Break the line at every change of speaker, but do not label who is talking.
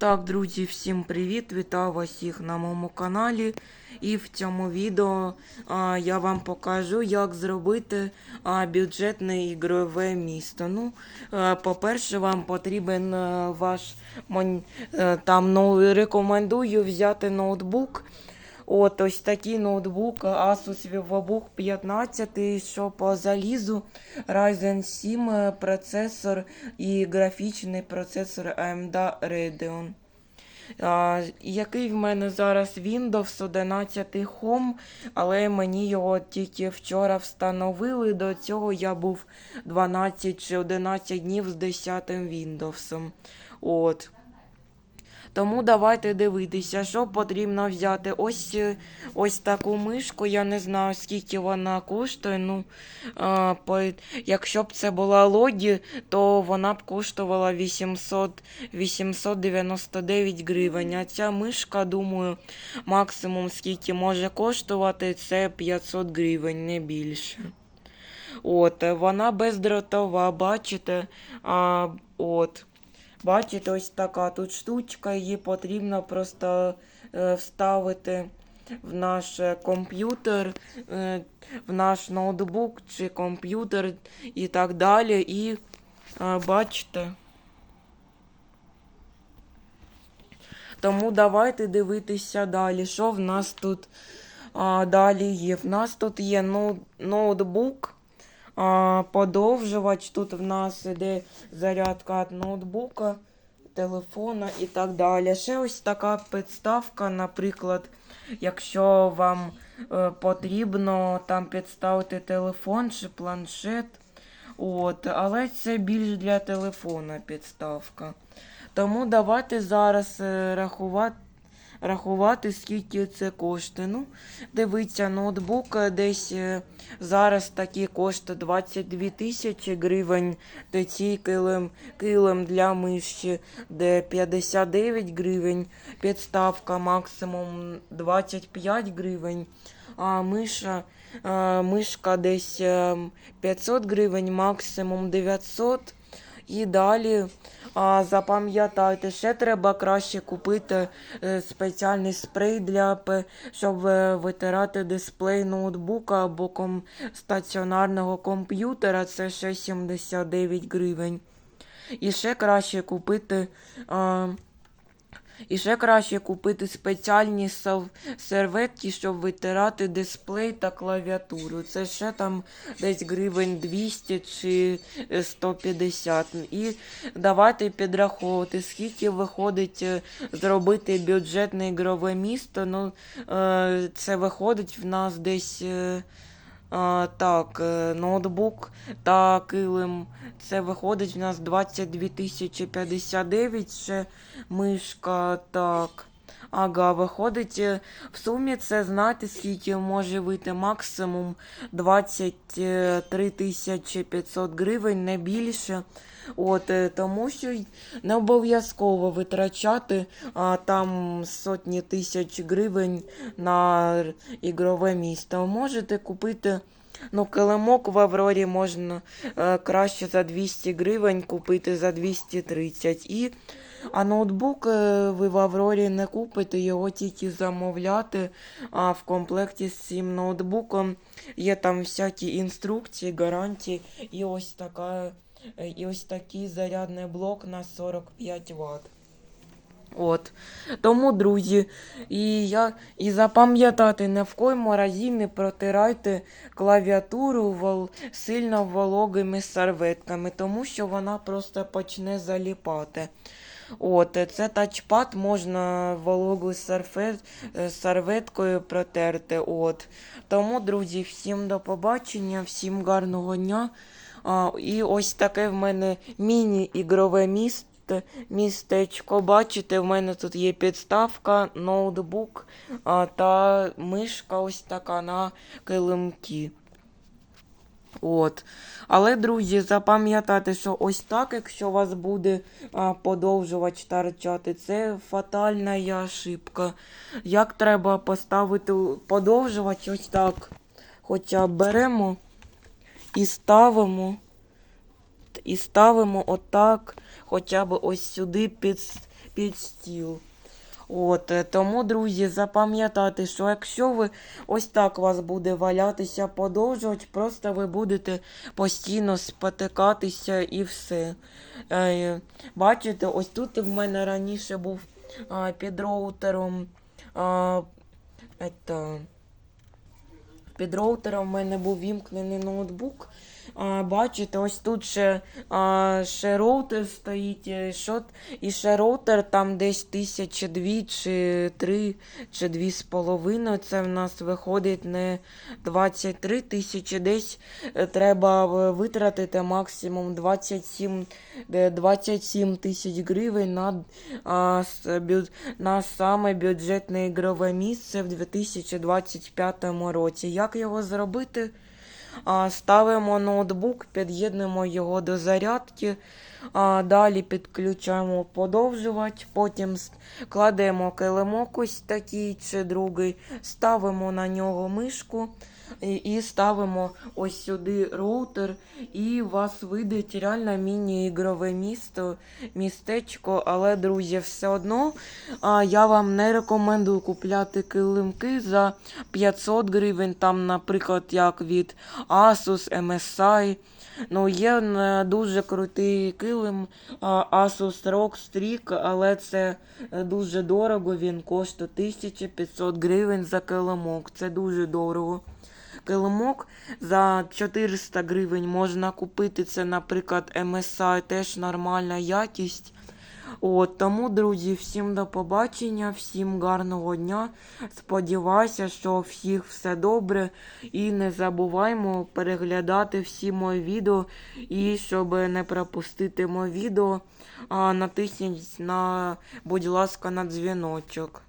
Так, друзі, всім привіт! Вітаю вас всіх на моєму каналі. І в цьому відео а, я вам покажу, як зробити а, бюджетне ігрове місто. Ну, по-перше, вам потрібен ваш е, там ну, рекомендую взяти ноутбук. От ось такий ноутбук Asus VivoBook 15, що по залізу Ryzen 7 е, процесор і графічний процесор AMD Radeon. А, який в мене зараз Windows 11 Home, але мені його тільки вчора встановили. До цього я був 12 чи 11 днів з 10 Windows. От. Тому давайте дивитися, що потрібно взяти. Ось е, ось таку мишку. Я не знаю, скільки вона коштує. Ну, а, по, якщо б це була лоді, то вона б коштувала 800, 899 гривень. А ця мишка, думаю, максимум скільки може коштувати, це 500 гривень, не більше. От, е, вона бездротова, бачите? А, от. Бачите, ось така тут штучка, її потрібно просто е, вставити в наш е, комп'ютер, е, в наш ноутбук чи комп'ютер і так далі. І бачите. Тому давайте дивитися далі, що в нас тут а, далі є. В нас тут є ноут, ноутбук. Подовжувач. Тут в нас іде зарядка від ноутбука, телефона і так далі. Ще ось така підставка, наприклад, якщо вам е, потрібно там підставити телефон чи планшет. От, але це більш для телефона підставка. Тому давайте зараз е, рахувати. Рахувати, скільки це коштує. Ну, дивіться, ноутбук е, десь е, зараз такий коштує 22 тисячі гривень. Такий килим, килим для миші, де 59 гривень, підставка максимум 25 гривень, а миша, мишка десь е, 500 гривень, максимум 900 і далі а, запам'ятайте, ще треба краще купити е, спеціальний спрей для щоб е, витирати дисплей ноутбука або ком, стаціонарного комп'ютера. Це ще 79 гривень. І ще краще купити. А, і ще краще купити спеціальні серветки, щоб витирати дисплей та клавіатуру. Це ще там десь гривень 200 чи е, 150. І давайте підраховувати, скільки виходить е, зробити бюджетне ігрове місто. Ну, е, це виходить в нас десь. А, так, е, ноутбук та килим. Це виходить в нас 22 тисячі 59 ще мишка. Так. Ага, виходить, е, в сумі це знаєте, скільки може вийти максимум 23 тисячі 500 гривень, не більше. От, е, тому що не обов'язково витрачати а, там сотні тисяч гривень на ігрове місто. Можете купити. Ну, килимок в Аврорі можна е, краще за 200 гривень купити за 230. І, а ноутбук е, ви в Аврорі не купите, його тільки замовляти. А в комплекті з цим ноутбуком є там всякі інструкції, гарантії і ось така. е, І ось такий зарядний блок на 45 Вт. От. Тому, друзі, і я і запам'ятати, ні в коєму разі не протирайте клавіатуру вол, сильно вологими серветками, тому що вона просто почне заліпати. От, е, це тачпад можна вологою е, серветкою протерти. От. Тому, друзі, всім до побачення, всім гарного дня. А, і ось таке в мене міні-ігрове місто. Містечко, бачите, в мене тут є підставка, ноутбук а, та мишка ось така на килимки. От. Але, друзі, запам'ятайте, що ось так, якщо вас буде а, подовжувач торчати, це фатальна ошибка. Як треба поставити подовжувач ось так. Хоча беремо і ставимо, і ставимо отак, хоча б ось сюди під, під стіл. От, е, тому, друзі, запам'ятайте, що якщо ви ось так вас буде валятися подовжувач, просто ви будете постійно спотикатися і все. Е, бачите, ось тут в мене раніше був під роутером. Під роутером в мене був вімкнений ноутбук. Бачите, ось тут ще, а, ще роутер стоїть, що, і ще роутер там десь тисячі дві чи три чи дві з половиною. Це в нас виходить не 23 тисячі, десь е, треба е, витратити максимум 27, е, 27 тисяч гривень на, а, на саме бюджетне ігрове місце в 2025 році. Як його зробити? Ставимо ноутбук, під'єднуємо його до зарядки, далі підключаємо подовжувач, потім кладемо килимок ось такий чи другий, ставимо на нього мишку і, ставимо ось сюди роутер, і у вас вийде реально міні-ігрове місто, містечко. Але, друзі, все одно я вам не рекомендую купляти килимки за 500 гривень, там, наприклад, як від Asus, MSI. Ну, є дуже крутий килим Asus ROG Strix, але це е, дуже дорого. Він коштує 1500 гривень за килимок. Це дуже дорого. Килимок за 400 гривень можна купити. Це, наприклад, MSI, теж нормальна якість. От, тому, друзі, всім до побачення, всім гарного дня. Сподіваюся, що всіх все добре. І не забуваймо переглядати всі мої відео. І щоб не пропустити моє відео, натисніть на, будь ласка, на дзвіночок.